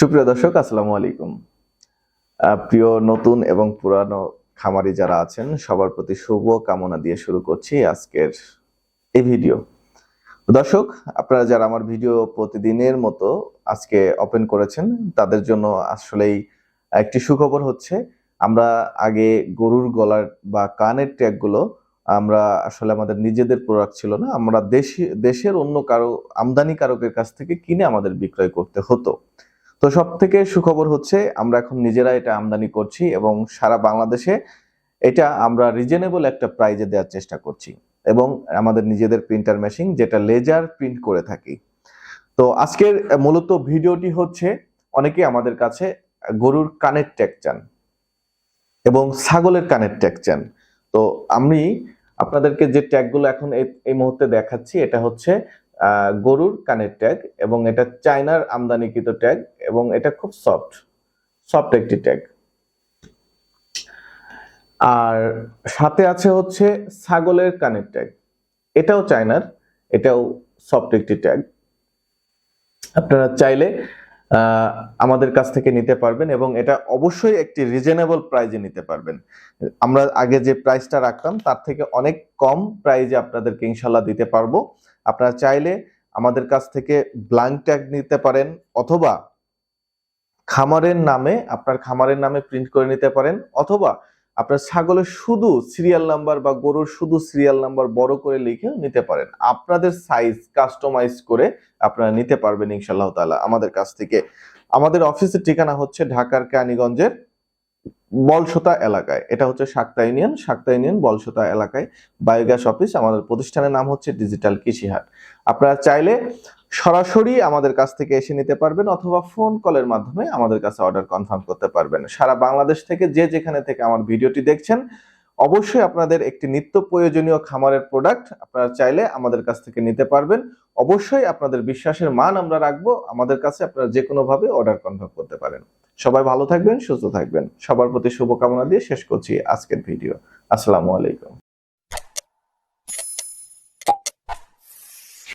সুপ্রিয় দর্শক, আসসালামু আলাইকুম। প্রিয় নতুন এবং পুরানো খামারি যারা আছেন, সবার প্রতি শুভ কামনা দিয়ে শুরু করছি আজকের এই ভিডিও। দর্শক, আপনারা যারা আমার ভিডিও প্রতিদিনের মতো আজকে ওপেন করেছেন, তাদের জন্য আসলেই একটি সুখবর হচ্ছে, আমরা আগে গরুর গলার বা কানের ট্যাগগুলো আমরা আসলে আমাদের নিজেদের প্রোডাক্ট ছিল না, আমরা দেশি দেশের অন্য কারও আমদানি কারকের কাছ থেকে কিনে আমাদের বিক্রয় করতে হতো। তো সব থেকে সুখবর হচ্ছে, আমরা এখন নিজেরা এটা আমদানি করছি এবং সারা বাংলাদেশে এটা আমরা রিজনেবল একটা প্রাইজে দেওয়ার চেষ্টা করছি এবং আমাদের নিজেদের প্রিন্টার মেশিন যেটা লেজার প্রিন্ট করে থাকি। তো আজকের মূলত ভিডিওটি হচ্ছে, অনেকেই আমাদের কাছে গরুর কানের ট্যাগ চান এবং ছাগলের কানের ট্যাগ চান। তো আমি আপনাদেরকে যে ট্যাগগুলো এখন এই- মুহূর্তে দেখাচ্ছি, এটা হচ্ছে গরুর কানের ট্যাগ এবং এটা চায়নার আমদানিকৃত ট্যাগ এবং এটা খুব সফট সফট একটি ট্যাগ আর সাথে আছে হচ্ছে ছাগলের কানের ট্যাগ এটাও চায়নার, এটাও সফট একটি ট্যাগ আপনারা চাইলে আমাদের কাছ থেকে নিতে পারবেন এবং এটা অবশ্যই একটি রিজনেবল প্রাইজে নিতে পারবেন। আমরা আগে যে প্রাইসটা রাখতাম তার থেকে অনেক কম প্রাইজে আপনাদেরকে ইনশাল্লাহ দিতে পারব। আপনারা চাইলে আমাদের কাছ থেকে ব্ল্যাঙ্ক ট্যাগ নিতে পারেন অথবা খামারের নামে, আপনার খামারের নামে প্রিন্ট করে নিতে পারেন অথবা আপনার ছাগলের শুধু সিরিয়াল নাম্বার বা গরুর শুধু সিরিয়াল নাম্বার বড় করে লিখে নিতে পারেন। আপনাদের সাইজ কাস্টমাইজ করে আপনারা নিতে পারবেন ইনশাল্লাহ তাআলা। আমাদের কাছ থেকে, আমাদের অফিসের ঠিকানা হচ্ছে ঢাকার কেরানীগঞ্জের বলসতা এলাকায়। এটা হচ্ছে সাক্তা ইউনিয়ন। সাক্তা ইউনিয়ন বলসতা এলাকায় বায়োগ্যাস অফিস। আমাদের প্রতিষ্ঠানের নাম হচ্ছে ডিজিটাল কৃষিহাট। আপনারা চাইলে সরাসরি আমাদের কাছ থেকে এসে নিতে পারবেন অথবা ফোন কলের মাধ্যমে আমাদের কাছে অর্ডার কনফার্ম করতে পারবেন। সারা বাংলাদেশ থেকে যে যেখানে থেকে আমার ভিডিওটি দেখছেন অবশ্যই আপনাদের একটি নিত্য প্রয়োজনীয় খামারের প্রোডাক্ট আপনারা চাইলে আমাদের কাছ থেকে নিতে পারবেন। অবশ্যই আপনাদের বিশ্বাসের মান আমরা রাখব, আমাদের কাছে আপনারা যে কোনো ভাবে অর্ডার কনফার্ম করতে পারেন। সবাই ভালো থাকবেন, সুস্থ থাকবেন। সবার প্রতি শুভকামনা দিয়ে শেষ করছি আজকের ভিডিও আসসালামু আলাইকুম।